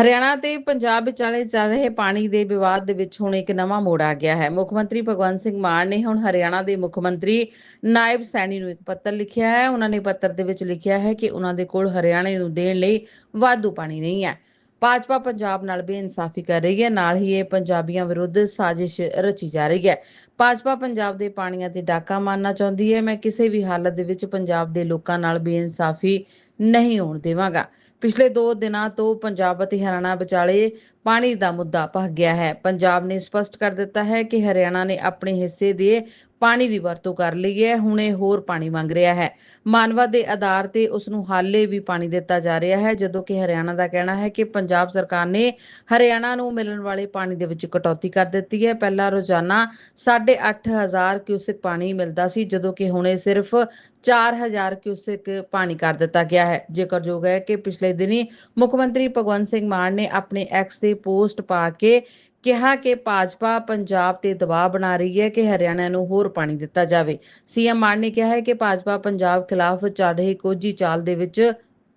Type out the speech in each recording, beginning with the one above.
ਹਰਿਆਣਾ ਤੇ ਪੰਜਾਬ ਵਿਚਾਲੇ ਚੱਲ ਰਹੇ ਪਾਣੀ ਦੇ ਵਿਵਾਦ ਦੇ ਵਿੱਚ ਹੁਣ ਇੱਕ ਨਵਾਂ ਮੋੜ ਆ ਗਿਆ ਹੈ। ਮੁੱਖ ਮੰਤਰੀ ਭਗਵੰਤ ਸਿੰਘ ਮਾਨ ਨੇ ਹੁਣ ਹਰਿਆਣਾ ਦੇ ਮੁੱਖ ਮੰਤਰੀ ਨਾਇਬ ਸੈਣੀ ਨੂੰ ਇੱਕ ਪੱਤਰ ਲਿਖਿਆ ਹੈ। ਉਹਨਾਂ ਨੇ ਪੱਤਰ ਦੇ ਵਿੱਚ ਲਿਖਿਆ ਹੈ ਕਿ ਉਹਨਾਂ ਦੇ ਕੋਲ ਹਰਿਆਣੇ ਨੂੰ ਦੇਣ ਲਈ ਵਾਧੂ ਪਾਣੀ ਨਹੀਂ ਹੈ। ਭਾਜਪਾ ਪੰਜਾਬ ਨਾਲ ਬੇਇਨਸਾਫੀ ਕਰ ਰਹੀ ਹੈ। ਨਾਲ ਹੀ ਇਹ ਪੰਜਾਬੀਆਂ ਵਿਰੁੱਧ ਸਾਜ਼ਿਸ਼ ਰਚੀ ਜਾ ਰਹੀ ਹੈ। ਭਾਜਪਾ ਪੰਜਾਬ ਦੇ ਪਾਣੀਆਂ ਤੇ ਡਾਕਾ ਮਾਰਨਾ ਚਾਹੁੰਦੀ ਹੈ। ਮੈਂ ਕਿਸੇ ਵੀ ਹਾਲਤ ਦੇ ਵਿੱਚ ਪੰਜਾਬ ਦੇ ਲੋਕਾਂ ਨਾਲ ਬੇਇਨਸਾਫੀ ਨਹੀਂ ਹੋਣ ਦੇਵਾਂਗਾ। ਪਿਛਲੇ 2 ਦਿਨਾਂ ਤੋਂ ਪੰਜਾਬ ਅਤੇ ਹਰਿਆਣਾ ਵਿਚਾਲੇ ਪਾਣੀ ਦਾ ਮੁੱਦਾ ਭਖ ਗਿਆ ਹੈ। ਪੰਜਾਬ ਨੇ ਸਪਸ਼ਟ ਕਰ ਦਿੱਤਾ ਹੈ ਕਿ ਹਰਿਆਣਾ ਨੇ ਆਪਣੇ ਹਿੱਸੇ ਦੇ ਪਾਣੀ ਦੀ ਵਰਤੋਂ ਕਰ ਲਈ ਹੈ। ਹੁਣ ਇਹ ਹੋਰ ਪਾਣੀ ਮੰਗ ਰਿਹਾ ਹੈ। ਮਾਨਵਤਾ ਦੇ ਆਧਾਰ ਤੇ ਉਸ ਨੂੰ ਹਾਲੇ ਵੀ ਪਾਣੀ ਦਿੱਤਾ ਜਾ ਰਿਹਾ ਹੈ, ਜਦੋਂ ਕਿ ਹਰਿਆਣਾ ਦਾ ਕਹਿਣਾ ਹੈ ਕਿ ਪੰਜਾਬ ਸਰਕਾਰ ਨੇ ਹਰਿਆਣਾ ਨੂੰ ਮਿਲਣ ਵਾਲੇ ਪਾਣੀ ਦੇ ਵਿੱਚ ਕਟੌਤੀ ਕਰ ਦਿੱਤੀ ਹੈ। ਪਹਿਲਾਂ ਰੋਜ਼ਾਨਾ 8.5000 ਕਿਊਸਿਕ ਪਾਣੀ ਮਿਲਦਾ ਸੀ, ਜਦੋਂ ਕਿ ਹੁਣ ਇਹ ਸਿਰਫ 4000 ਕਿਊਸਿਕ ਪਾਣੀ ਕਰ ਦਿੱਤਾ ਗਿਆ ਹੈ। ਜ਼ਿਕਰਯੋਗ ਹੈ ਕਿ ਪਿਛਲੇ ਦਿਨੀ ਮੁੱਖ ਮੰਤਰੀ ਭਗਵੰਤ ਸਿੰਘ ਮਾਨ ਨੇ ਆਪਣੇ ਐਕਸ ਤੇ ਪੋਸਟ ਪਾ ਕੇ ਕਿਹਾ ਕਿ ਭਾਜਪਾ ਪੰਜਾਬ ਤੇ ਦਬਾਅ ਬਣਾ ਰਹੀ ਹੈ ਕਿ ਹਰਿਆਣਾ ਨੂੰ ਹੋਰ ਪਾਣੀ ਦਿੱਤਾ ਜਾਵੇ। ਸੀਐਮ ਮਾਨ ਨੇ ਕਿਹਾ ਹੈ ਕਿ ਭਾਜਪਾ ਪੰਜਾਬ ਖਿਲਾਫ ਚੱਲ ਰਹੀ ਕੋਝੀ ਚਾਲ ਦੇ ਵਿੱਚ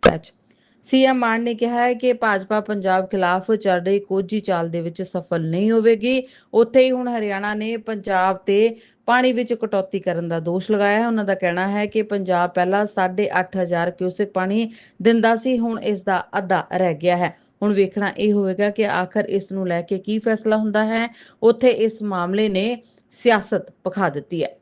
ਵਿੱਚ ਸੀਐਮ ਮਾਨ ਨੇ ਕਿਹਾ ਹੈ ਕਿ ਭਾਜਪਾ ਪੰਜਾਬ ਖਿਲਾਫ ਚੱਲ ਰਹੀ ਕੋਝੀ ਚਾਲ ਦੇ ਵਿੱਚ ਸਫਲ ਨਹੀਂ ਹੋਵੇਗੀ। ਉੱਥੇ ਹੀ ਹੁਣ ਹਰਿਆਣਾ ਨੇ ਪੰਜਾਬ ਤੇ ਪਾਣੀ ਵਿੱਚ ਕਟੌਤੀ ਕਰਨ ਦਾ ਦੋਸ਼ ਲਗਾਇਆ ਹੈ। ਉਹਨਾਂ ਦਾ ਕਹਿਣਾ ਹੈ ਕਿ ਪੰਜਾਬ ਪਹਿਲਾਂ 8.5000 ਕਿਊਸਿਕ ਪਾਣੀ ਦਿੰਦਾ ਸੀ, ਹੁਣ ਇਸ ਦਾ ਅੱਧਾ ਰਹਿ ਗਿਆ ਹੈ। ਹੁਣ ਵੇਖਣਾ ਇਹ ਹੋਵੇਗਾ ਕਿ ਆਖਰ ਇਸ ਨੂੰ ਲੈ ਕੇ ਕੀ ਫੈਸਲਾ ਹੁੰਦਾ ਹੈ। ਉੱਥੇ ਇਸ ਮਾਮਲੇ ਨੇ ਸਿਆਸਤ ਪਖਾ ਦਿੱਤੀ ਹੈ।